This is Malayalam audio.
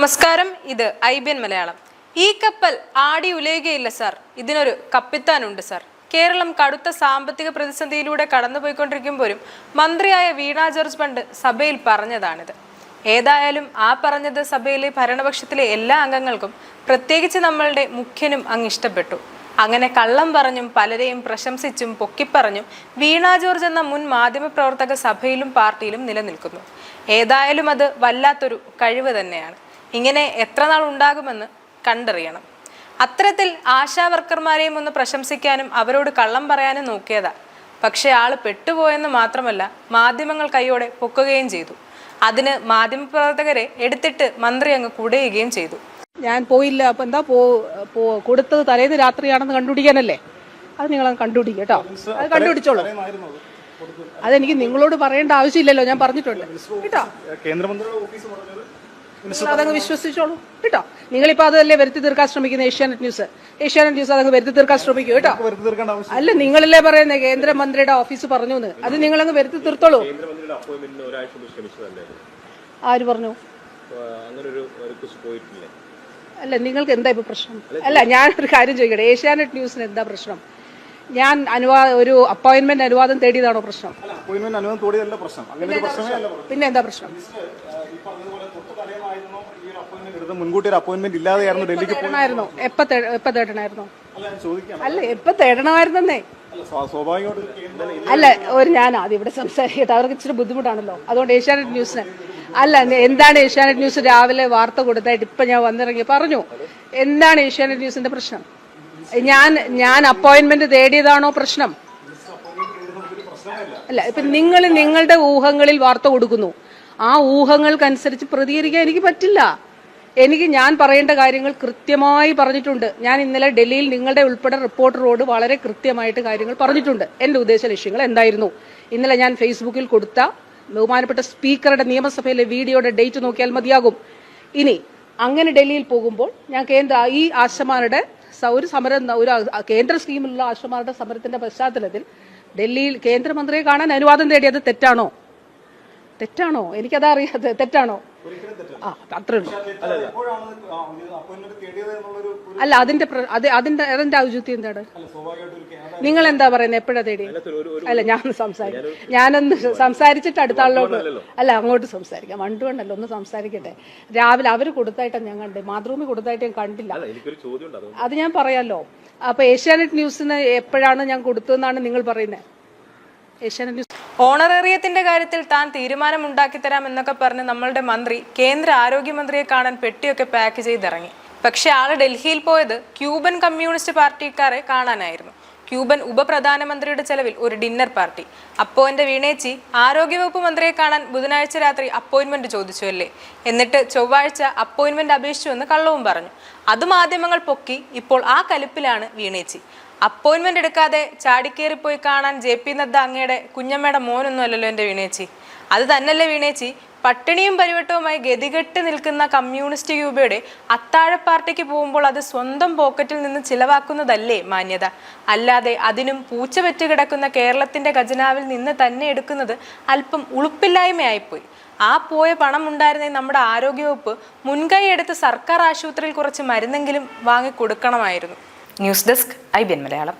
നമസ്കാരം ഇത് ഐ ബി എൻ മലയാളം. ഈ കപ്പൽ ആടി ഉലയുകയില്ല സാർ. ഇതിനൊരു കപ്പിത്താനുണ്ട് സാർ. കേരളം കടുത്ത സാമ്പത്തിക പ്രതിസന്ധിയിലൂടെ കടന്നുപോയിക്കൊണ്ടിരിക്കുമ്പോഴും മന്ത്രിയായ വീണ ജോർജ് പണ്ട് സഭയിൽ പറഞ്ഞതാണിത്. ഏതായാലും ആ പറഞ്ഞത് സഭയിലെ ഭരണപക്ഷത്തിലെ എല്ലാ അംഗങ്ങൾക്കും പ്രത്യേകിച്ച് നമ്മളുടെ മുഖ്യനും അങ്ങ് ഇഷ്ടപ്പെട്ടു. അങ്ങനെ കള്ളം പറഞ്ഞും പലരെയും പ്രശംസിച്ചും പൊക്കിപ്പറഞ്ഞും വീണ ജോർജ് എന്ന മുൻ മാധ്യമപ്രവർത്തക സഭയിലും പാർട്ടിയിലും നിലനിൽക്കുന്നു. ഏതായാലും അത് വല്ലാത്തൊരു കഴിവ് തന്നെയാണ്. ഇങ്ങനെ എത്ര നാൾ ഉണ്ടാകുമെന്ന് കണ്ടറിയണം. അത്തരത്തിൽ ആശാവർക്കർമാരെയും ഒന്ന് പ്രശംസിക്കാനും അവരോട് കള്ളം പറയാനും നോക്കിയതാ. പക്ഷേ ആൾ പെട്ടുപോയെന്ന് മാത്രമല്ല മാധ്യമങ്ങൾ കൈയോടെ പൊക്കുകയും ചെയ്തു. അതിന് മാധ്യമപ്രവർത്തകരെ എടുത്തിട്ട് മന്ത്രി അങ്ങ് കുടയുകയും ചെയ്തു. ഞാൻ പോയില്ല അപ്പൊ എന്താ പോ കൊടുത്തത് തലേന്ന് രാത്രിയാണെന്ന് കണ്ടുപിടിക്കാനല്ലേ? അത് നിങ്ങൾ കണ്ടുപിടിക്കുക കേട്ടോ. അത് കണ്ടുപിടിച്ചോളൂ. അതെനിക്ക് നിങ്ങളോട് പറയേണ്ട ആവശ്യമില്ലല്ലോ ഞാൻ പറഞ്ഞിട്ടുണ്ട്. കേട്ടോ. കേന്ദ്രമന്ത്രിയുടെ ഓഫീസ് പറഞ്ഞത് നിങ്ങൾ അതങ്ങ് വിശ്വസിച്ചോളൂ. കേട്ടോ? നിങ്ങളിപ്പോ അതല്ലേ വരുത്തി തീർക്കാൻ ശ്രമിക്കുന്ന ഏഷ്യാനെറ്റ് ന്യൂസ്. ഏഷ്യാനെറ്റ് ന്യൂസ് അതങ്ങ് വരുത്തി തീർക്കാൻ ശ്രമിക്കൂ കേട്ടോ? അല്ല നിങ്ങളല്ലേ പറയുന്നത് കേന്ദ്രമന്ത്രിയുടെ ഓഫീസ് പറഞ്ഞു എന്ന് അത് നിങ്ങളങ്ങ് വരുത്തി തീർത്തോളൂ. കേന്ദ്രമന്ത്രിയുടെ അപ്പോയിന്റ്മെന്റിന് ഒരാഴ്ച മുമ്പ് ശ്രമിച്ചതല്ലേ ആര് പറഞ്ഞു? ഒരു അല്ല നിങ്ങൾക്ക് എന്താ ഇപ്പൊ പ്രശ്നം? അല്ല ഞാനൊരു കാര്യം ചോദിക്കട്ടെ. ഏഷ്യാനെറ്റ് ന്യൂസിന് എന്താ പ്രശ്നം? ഞാൻ അനുവാദം ഒരു അപ്പോയിന്റ്മെന്റ് അനുവാദം തേടിയതാണോ പ്രശ്നം? അപ്പോയിന്റ്മെന്റ് അനുവദം തോടിയതല്ല പ്രശ്നം. അങ്ങനെ പ്രശ്നമേ. പിന്നെ എന്താ പ്രശ്നം? മുൻകൂട്ടി ഒരു അപ്പോയിന്റ്മെന്റ് ഇല്ലാതെയായിരുന്നു ഡൽഹിക്ക് പോയി. എപ്പോ എപ്പ തേടണമായിരുന്നോ? അല്ല എപ്പ തേടണമായിരുന്നേ അല്ല സ്വാ- ഒരു അല്ല ഒരു ഞാൻ ആദ്യം ഇവിടെ സംസാരിക്കട്ടെ. അവർക്ക് ഇച്ചിരി ബുദ്ധിമുട്ടാണല്ലോ. അതുകൊണ്ട് ഏഷ്യാനെറ്റ് ന്യൂസിന്. അല്ല എന്താണ് ഏഷ്യാനെറ്റ് ന്യൂസ് രാവിലെ വാർത്ത കൊടുത്തായിട്ട് ഇപ്പൊ ഞാൻ വന്നിറങ്ങി പറഞ്ഞു. എന്താണ് ഏഷ്യാനെറ്റ് ന്യൂസിന്റെ പ്രശ്നം? ഞാൻ ഞാൻ അപ്പോയിന്റ്മെന്റ് തേടിയതാണോ പ്രശ്നം? അല്ല ഇപ്പൊ നിങ്ങൾ നിങ്ങളുടെ ഊഹങ്ങളിൽ വാർത്ത കൊടുക്കുന്നു. ആ ഊഹങ്ങൾക്കനുസരിച്ച് പ്രതികരിക്കാൻ എനിക്ക് പറ്റില്ല. എനിക്ക് ഞാൻ പറയേണ്ട കാര്യങ്ങൾ കൃത്യമായി പറഞ്ഞിട്ടുണ്ട്. ഞാൻ ഇന്നലെ ഡൽഹിയിൽ നിങ്ങളുടെ ഉൾപ്പെടെ റിപ്പോർട്ടറോട് വളരെ കൃത്യമായിട്ട് കാര്യങ്ങൾ പറഞ്ഞിട്ടുണ്ട്. എന്റെ ഉദ്ദേശ ലക്ഷ്യങ്ങൾ എന്തായിരുന്നു? ഇന്നലെ ഞാൻ ഫേസ്ബുക്കിൽ കൊടുത്ത ബഹുമാനപ്പെട്ട സ്പീക്കറുടെ നിയമസഭയിലെ വീഡിയോയുടെ ഡേറ്റ് നോക്കിയാൽ മതിയാകും. ഇനി അങ്ങനെ ഡൽഹിയിൽ പോകുമ്പോൾ ഞാൻ കേന്ദ്ര ഈ ആശമാരുടെ ഒരു സമരം ഒരു കേന്ദ്ര സ്കീമിലുള്ള ആശുമാരുടെ സമരത്തിന്റെ പശ്ചാത്തലത്തിൽ ഡൽഹിയിൽ കേന്ദ്രമന്ത്രിയെ കാണാൻ അനുവാദം തേടിയത് തെറ്റാണോ? തെറ്റാണോ? എനിക്കതാ അറിയാതെ തെറ്റാണോ? ആ അത്രേ ഉള്ളൂ. അല്ല അതിന്റെ അത് അതിന്റെ അതിന്റെ ഔചിത്യം എന്താണ്? അല്ല നിങ്ങൾ എന്താ പറയുന്നത് എപ്പോഴാ തേടി? അല്ല ഞാൻ സംസാരിക്കും ഞാനൊന്ന് സംസാരിച്ചിട്ട് അടുത്ത ആളിലോട്ട് അല്ല അങ്ങോട്ട് സംസാരിക്കാം. വണ്ടു വേണ്ടല്ലോ ഒന്ന് സംസാരിക്കട്ടെ. രാവിലെ അവർ കൊടുത്തായിട്ടാണ് ഞാൻ കണ്ടത്. മാതൃഭൂമി കൊടുത്തായിട്ട് ഞാൻ കണ്ടില്ല. അല്ല അത് ഞാൻ പറയാലോ. അപ്പൊ ഏഷ്യാനെറ്റ് ന്യൂസിന് എപ്പോഴാണ് ഞാൻ കൊടുത്തതെന്നാണ് നിങ്ങൾ പറയുന്നത് ഏഷ്യാനെറ്റ് ന്യൂസ് ഓണറേറിയത്തിന്റെ കാര്യത്തിൽ താൻ തീരുമാനമുണ്ടാക്കി തരാം എന്നൊക്കെ പറഞ്ഞ് നമ്മളുടെ മന്ത്രി കേന്ദ്ര ആരോഗ്യമന്ത്രിയെ കാണാൻ പെട്ടിയൊക്കെ പാക്ക് ചെയ്തിറങ്ങി. പക്ഷെ ആൾ ഡൽഹിയിൽ പോയത് ക്യൂബൻ കമ്മ്യൂണിസ്റ്റ് പാർട്ടിക്കാരെ കാണാനായിരുന്നു. ക്യൂബൻ ഉപപ്രധാനമന്ത്രിയുടെ ചെലവിൽ ഒരു ഡിന്നർ പാർട്ടി. അപ്പോ എന്റെ വീണേച്ചി ആരോഗ്യവകുപ്പ് മന്ത്രിയെ കാണാൻ ബുധനാഴ്ച രാത്രി അപ്പോയിന്റ്മെന്റ് ചോദിച്ചു അല്ലേ എന്നിട്ട് ചൊവ്വാഴ്ച അപ്പോയിന്റ്മെന്റ് അപേക്ഷിച്ചു എന്ന് കള്ളവും പറഞ്ഞു. അത് മാധ്യമങ്ങൾ പൊക്കി ഇപ്പോൾ ആ കലിപ്പിലാണ് വീണേച്ചി. അപ്പോയിന്റ്മെന്റ് എടുക്കാതെ ചാടിക്കേറി പോയി കാണാൻ ജെ പി നദ്ദ അങ്ങയുടെ കുഞ്ഞമ്മയുടെ മോനൊന്നും അല്ലല്ലോ എന്റെ വീണേച്ചി. അത് തന്നല്ലേ വീണേച്ചി. പട്ടിണിയും പരിവട്ടവുമായി ഗതികെട്ട് നിൽക്കുന്ന കമ്മ്യൂണിസ്റ്റ് ക്യൂബയുടെ അത്താഴ പാർട്ടിക്ക് പോകുമ്പോൾ അത് സ്വന്തം പോക്കറ്റിൽ നിന്ന് ചിലവാക്കുന്നതല്ലേ മാന്യത. അല്ലാതെ അതിനും പൂച്ച കിടക്കുന്ന കേരളത്തിന്റെ ഖജനാവിൽ നിന്ന് തന്നെ എടുക്കുന്നത് അല്പം ഉളുപ്പില്ലായ്മയായിപ്പോയി. ആ പോയ പണം ഉണ്ടായിരുന്നേ നമ്മുടെ ആരോഗ്യവകുപ്പ് മുൻകൈ എടുത്ത് സർക്കാർ ആശുപത്രിയിൽ കുറച്ച് മരുന്നെങ്കിലും വാങ്ങി കൊടുക്കണമായിരുന്നു news desk I B N Malayalam